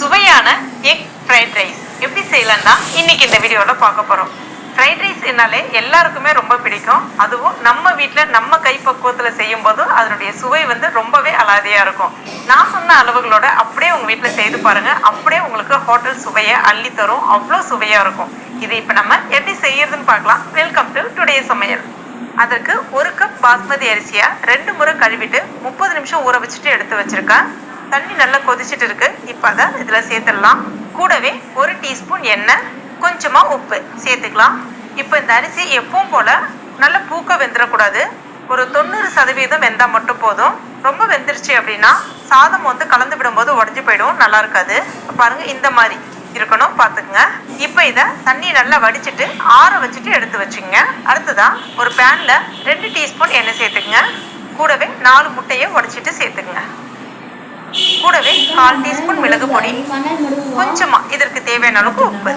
சுவையான egg fried rice எப்படி செய்யலாம்னா இன்னைக்கு இந்த வீடியோவில் பார்க்க போகிறோம் ஃப்ரைட் ரைஸ் என்னாலே எல்லாருக்குமே ரொம்ப பிடிக்கும். அதுவும் நம்ம வீட்டில் நம்ம கைப்பக்குவத்தில் செய்யும் போது அதனுடைய சுவை வந்து ரொம்பவே அலாதியாக இருக்கும். நான் சொன்ன அளவுகளோட அப்படியே உங்கள் வீட்டில் செய்து பாருங்கள் அப்படியே உங்களுக்கு ஹோட்டல் சுவையை அள்ளி தரும். அவ்வளோ சுவையாக இருக்கும். இது இப்போ நம்ம எப்படி செய்யறதுன்னு பார்க்கலாம். வெல்கம் டு டுடே சமையல். அதற்கு ஒரு கப் பாஸ்மதி அரிசியை ரெண்டு முறை கழுவிட்டு முப்பது நிமிஷம் ஊற வச்சுட்டு எடுத்து வச்சிருக்கேன். தண்ணி நல்லா கொதிச்சிட்டு இருக்கு. இப்போ அதை இதில் சேர்த்துடலாம். கூடவே ஒரு டீஸ்பூன் எண்ணெய் கொஞ்சமாக உப்பு சேர்த்துக்கலாம். இப்போ இந்த அரிசி எப்பவும் போல் நல்லா பூக்க வெந்துடக்கூடாது. ஒரு தொண்ணூறு சதவீதம் வெந்தால் மட்டும் போதும். ரொம்ப வெந்துருச்சு அப்படின்னா சாதம் வந்து கலந்து விடும்போது உடஞ்சி போயிடும். நல்லா இருக்காது. பாருங்க இந்த மாதிரி இருக்கணும். பார்த்துக்குங்க. இப்போ இதை தண்ணி நல்லா வடிச்சிட்டு ஆற வச்சுட்டு எடுத்து வச்சுங்க. அடுத்ததான் ஒரு பேனில் ரெண்டு டீஸ்பூன் எண்ணெய் சேர்த்துக்குங்க. கூடவே நாலு முட்டையை உடச்சிட்டு சேர்த்துக்குங்க. கூடவே கால் டீஸ்பூன் மிளகு பொடி. கொஞ்சமா இதற்கு தேவையான அளவுக்கு உப்பு.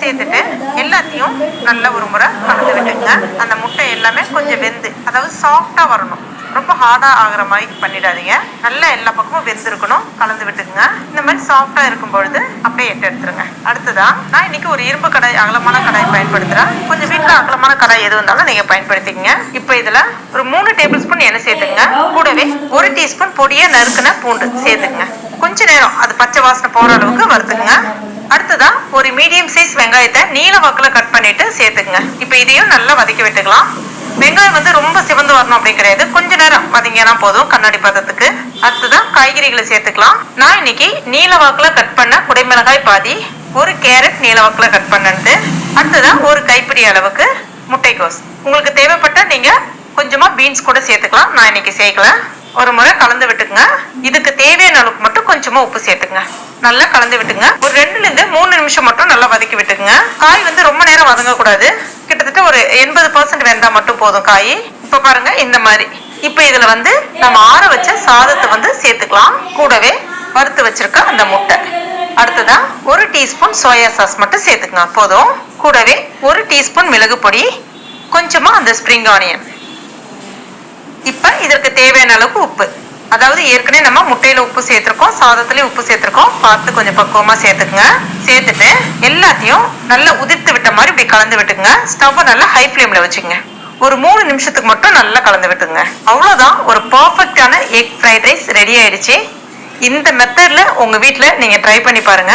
சேர்த்துட்டு எல்லாத்தையும் நல்ல ஒரு முறை கலந்து விட்டுங்க அந்த முட்டை எல்லாமே கொஞ்சம் வெந்து அதாவது சாஃப்டா வரணும். ரொம்ப ஹார்டாக ஆகுற மாதிரி பண்ணிடாதீங்க. நல்லா எல்லா பக்கமும் வெந்திருக்கணும். கலந்து விட்டுக்குங்க. இந்த மாதிரி சாஃப்டாக இருக்கும் பொழுது அப்படியே எட்டு எடுத்துருங்க. அடுத்ததா நான் இன்னைக்கு ஒரு இரும்பு கடாய் அகலமான கடாய் பயன்படுத்துகிறேன் கொஞ்சம் வீட்டில் அகலமான கடாய் எது இருந்தாலும் நீங்கள் பயன்படுத்திக்கங்க. இப்போ இதுல ஒரு மூணு டேபிள் ஸ்பூன் எண்ணெய் சேர்த்துங்க கூடவே ஒரு டீஸ்பூன் பொடியை நறுக்கின பூண்டு சேர்த்துங்க கொஞ்ச நேரம் அது பச்சை வாசனை போகிற அளவுக்கு வறுத்துக்குங்க. அடுத்ததா ஒரு மீடியம் சைஸ் வெங்காயத்தை நீல வாக்கில் கட் பண்ணிட்டு சேர்த்துக்குங்க. இப்போ இதையும் நல்லா வதக்கி விட்டுக்கலாம். வெங்காயம் வந்து ரொம்ப சிவந்து வரணும் அப்படி கிடையாது. கொஞ்ச நேரம் வதங்கினா போதும். கண்ணாடி பதத்துக்கு அடுத்துதான் காய்கறிகளை சேர்த்துக்கலாம். நான் இன்னைக்கு நீல வாக்குல கட் பண்ண குடைமிளகாய் பாதி ஒரு கேரட் நீல வாக்குல கட் பண்ணது அடுத்ததான் ஒரு கைப்பிடி அளவுக்கு முட்டைக்கோஸ். உங்களுக்கு தேவைப்பட்டா நீங்க கொஞ்சமா பீன்ஸ் கூட சேர்த்துக்கலாம். நான் இன்னைக்கு சேர்க்கல. ஒரு முறை கலந்து விட்டுங்க இதுக்கு தேவையான அளவுக்கு மட்டும் கொஞ்சமா உப்பு சேர்த்துங்க நல்லா கலந்து விட்டுங்க ஒரு ரெண்டுல இருந்து மூணு நிமிஷம் மட்டும் நல்லா வதக்கி விட்டுங்க காய் வந்து ரொம்ப நேரம் வதங்கக்கூடாது. கிட்டத்தட்ட ஒரு எண்பது பர்சன்ட் வெந்தா மட்டும் போதும் காய். இப்ப பாருங்க இந்த மாதிரி. இப்ப இதுல வந்து நம்ம ஆற வச்ச சாதத்தை வந்து சேர்த்துக்கலாம். கூடவே வறுத்து வச்சிருக்க அந்த முட்டை. அடுத்ததா ஒரு டீஸ்பூன் சோயா சாஸ் மட்டும் சேர்த்துக்கலாம் போதும். கூடவே ஒரு டீஸ்பூன் மிளகு பொடி. கொஞ்சமா அந்த ஸ்ப்ரிங் ஆனியன். இதற்கு தேவையான அளவுக்கு உப்பு. அதாவது ஏற்கனவே நம்ம முட்டையில உப்பு சேர்த்துருக்கோம் சாதத்துலயும் உப்பு சேர்த்துருக்கோம். பார்த்து கொஞ்சம் பக்குவமா சேர்த்துக்குங்க. சேர்த்துட்டு எல்லாத்தையும் நல்லா உதிர்த்து விட்ட மாதிரி இப்படி கலந்து விட்டுங்க ஸ்டவ்வை நல்லா ஹை ஃப்ளேம்ல வச்சுங்க ஒரு மூணு நிமிஷத்துக்கு மட்டும் நல்லா கலந்து விட்டுங்க அவ்வளவுதான் ஒரு பர்ஃபெக்டான எக் ஃப்ரைட் ரைஸ் ரெடி ஆயிடுச்சு. இந்த மெத்தட்ல உங்க வீட்டில் நீங்க ட்ரை பண்ணி பாருங்க.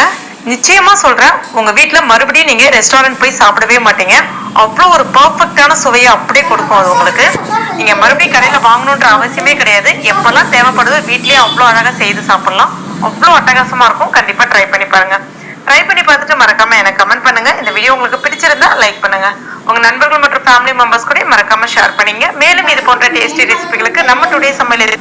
நிச்சயமா சொல்றேன் உங்க வீட்டில் மறுபடியும் நீங்க ரெஸ்டாரண்ட் போய் சாப்பிடவே மாட்டீங்க. அவ்வளோ ஒரு பர்ஃபெக்டான சுவையை அப்படியே கொடுக்கும் அது உங்களுக்கு. நீங்க வாங்கணுன்ற அவசியமே கிடையாது. எப்பெல்லாம் தேவைப்படுதோ வீட்லயே அவ்வளோ அழகா செய்து சாப்பிடலாம். அவ்வளோ அட்டகாசமா இருக்கும். கண்டிப்பா ட்ரை பண்ணி பாருங்க. ட்ரை பண்ணி பார்த்துட்டு மறக்காம எனக்கு கமெண்ட் பண்ணுங்க. இந்த வீடியோ உங்களுக்கு பிடிச்சிருந்தா லைக் பண்ணுங்க. உங்க நண்பர்கள் மற்றும் ஃபேமிலி மெம்பர்ஸ் கூட மறக்காம ஷேர் பண்ணீங்க. மேலும் இது போன்ற டேஸ்டி ரெசிபிகளுக்கு நம்ம டுடே சமையல்